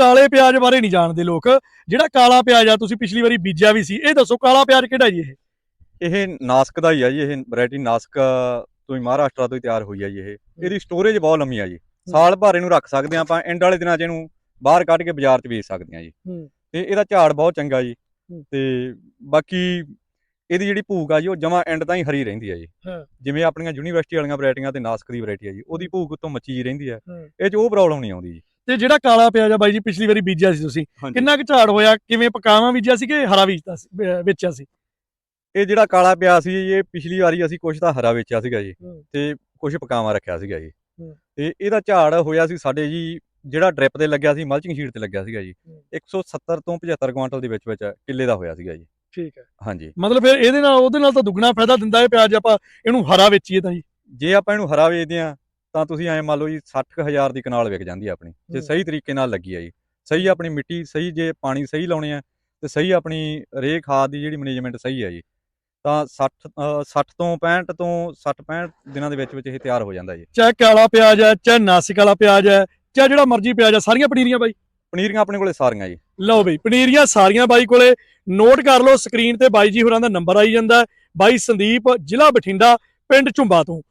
ਕਾਲੇ ਪਿਆਜ਼ ਬਾਰੇ ਨਹੀਂ ਜਾਣਦੇ ਲੋਕ। ਜਿਹੜਾ ਕਾਲਾ ਪਿਆਜ਼ ਆ ਤੁਸੀਂ ਪਿਛਲੀ ਵਾਰੀ ਬੀਜਿਆ ਵੀ ਸੀ ਇਹ ਦੱਸੋ ਕਾਲਾ ਪਿਆਜ਼ ਕਿਹੜਾ ਜੀ ਇਹ? ਇਹ ਨਾਸਕ ਦਾ ਹੀ ਆ ਜੀ ਇਹ ਵੈਰਾਈਟੀ ਨਾਸਕ ਤੋਂ ਹੀ ਮਹਾਰਾਸ਼ਟਰ ਤੋਂ ਹੀ ਤਿਆਰ ਹੋਈ ਆ ਜੀ ਇਹ। ਇਹਦੀ ਸਟੋਰੇਜ ਬਹੁਤ ਲੰਮੀ ਆ ਜੀ। ਸਾਲ ਭਰ ਇਹਨੂੰ ਰੱਖ ਸਕਦੇ ਆ ਆਪਾਂ ਐਂਡ ਵਾਲੇ ਦਿਨਾਂ 'ਚ ਇਹਨੂੰ ਬਾਹਰ ਕੱਢ ਕੇ ਬਾਜ਼ਾਰ 'ਚ ਵੇਚ ਸਕਦੇ ਆ ਜੀ। ਤੇ ਇਹਦਾ ਝਾੜ ਬਹੁਤ ਚੰਗਾ ਜੀ। ਤੇ ਬਾਕੀ ਇਹਦੀ ਜਿਹੜੀ ਭੂਕ ਆ ਜੀ ਉਹ ਜਮਾ ਐਂਡ ਤਾਂ ਹੀ ਹਰੀ ਰਹਿੰਦੀ ਆ ਜੀ। ਜਿਵੇਂ ਆਪਣੀਆਂ ਯੂਨੀਵਰਸਿਟੀ ਵਾਲੀਆਂ ਵੈਰਾਈਟੀਆਂ ਤੇ ਨਾਸਕ ਦੀ ਵੈਰਾਈਟੀ ਆ ਜੀ ਉਹਦੀ ਭੂਕ ਉੱਤੋਂ ਮੱਚੀ ਰਹਿੰਦੀ ਆ। ਇਹ 'ਚ ਉਹ ਪ੍ਰੋਬਲਮ ਨਹੀਂ ਆਉਂਦੀ ਜੀ। ਤੇ ਜਿਹੜਾ ਕਾਲਾ ਪਿਆਜ਼ ਆ ਬਾਈ ਜੀ ਪਿਛਲੀ ਵਾਰੀ ਬੀਜਿਆ ਸੀ ਤੁਸੀਂ ਕਿੰਨਾ ਕੁ ਝਾੜ ਹੋਇਆ ਕਿਵੇਂ ਪਕਾਵਾਂ ਬੀਜਿਆ ਸੀ ਕਿ ਹਰਾ ਬੀਜਤਾ ਸੀ ਅਹ ਵੇਚਿਆ ਸੀ? ਇਹ ਜਿਹੜਾ ਕਾਲਾ ਪਿਆ ਸੀ ਇਹ ਪਿਛਲੀ ਵਾਰੀ ਅਸੀਂ ਕੁਝ ਤਾਂ ਹਰਾ ਵੇਚਿਆ ਸੀਗਾ ਜੀ ਹੂੰ। ਤੇ ਕੁਝ ਪਕਾਵਾਂ ਰੱਖਿਆ ਸੀਗਾ ਜੀ। ਹੂੰ। ਤੇ ਇਹਦਾ ਝਾੜ ਹੋਇਆ ਸੀ ਸਾਡੇ ਜੀ ਜਿਹੜਾ ਡ੍ਰਿਪ ਤੇ ਲੱਗਿਆ ਸੀ ਮਲਚਿੰਗ ਸ਼ੀਟ ਤੇ ਲੱਗਿਆ ਸੀਗਾ ਜੀ ਹੂੰ। 170 ਤੋਂ 75 ਕੁਆਂਟਲ ਦੇ ਵਿੱਚ ਵਿੱਚ ਕਿੱਲੇ ਦਾ ਹੋਇਆ ਸੀਗਾ ਜੀ। ਠੀਕ ਹੈ। ਹਾਂਜੀ। ਮਤਲਬ ਫਿਰ ਇਹਦੇ ਨਾਲ ਉਹਦੇ ਨਾਲ ਤਾਂ ਦੁੱਗਣਾ ਫਾਇਦਾ ਦਿੰਦਾ ਹੈ ਪਿਆਜ਼ ਆਪਾਂ ਇਹਨੂੰ ਹਰਾ ਵੇਚੀਏ ਤਾਂ ਜੀ। ਜੇ ਆਪਾਂ ਇਹਨੂੰ ਹਰਾ ਵੇਚਦੇ ਆ ਤਾਂ ਤੁਸੀਂ ਐਂ ਮੰਨ ਲਓ ਜੀ 60000 ਦੀ ਕਨਾਲ ਵਿਕ ਜਾਂਦੀ ਆ ਆਪਣੀ ਜੇ। ਸਹੀ ਤਰੀਕੇ ਨਾਲ ਲੱਗੀ ਆ ਜੀ। ਸਹੀ ਆਪਣੀ ਮਿੱਟੀ ਸਹੀ ਜੇ ਪਾਣੀ ਸਹੀ ਲਾਉਣੇ ਆ ਤੇ ਸਹੀ ਆਪਣੀ ਰੇ ਖਾਦ ਦੀ ਜਿਹੜੀ ਮੈਨੇਜਮੈਂਟ ਸਹੀ ਆ ਜੀ। ਤਾਂ 60 ਅ, 60 ਤੋਂ 65 ਤੋਂ 60 65 ਦਿਨਾਂ ਦੇ ਵਿੱਚ ਵਿੱਚ ਇਹ ਤਿਆਰ ਹੋ ਜਾਂਦਾ ਜੀ। ਚਾਹੇ ਕਾਲਾ ਪਿਆਜ਼ ਹੈ ਚਾਹੇ ਨਾਸਿਕ ਵਾਲਾ ਪਿਆਜ਼ ਹੈ ਚਾਹੇ ਜਿਹੜਾ ਮਰਜ਼ੀ ਪਿਆਜ਼ ਹੈ ਸਾਰੀਆਂ ਪਨੀਰੀਆਂ ਬਾਈ? ਪਨੀਰੀਆਂ ਆਪਣੇ ਕੋਲੇ ਸਾਰੀਆਂ ਜੀ। ਲਓ ਬਈ ਪਨੀਰੀਆਂ ਸਾਰੀਆਂ ਬਾਈ ਕੋਲੇ। ਨੋਟ ਕਰ ਲਓ ਸਕਰੀਨ ਤੇ ਬਾਈ ਜੀ ਹੋਰਾਂ ਦਾ ਨੰਬਰ ਆਈ ਜਾਂਦਾ। ਬਾਈ ਸੰਦੀਪ ਜ਼ਿਲ੍ਹਾ ਬਠਿੰਡਾ ਪਿੰਡ ਝੁੰਬਾ ਤੋਂ।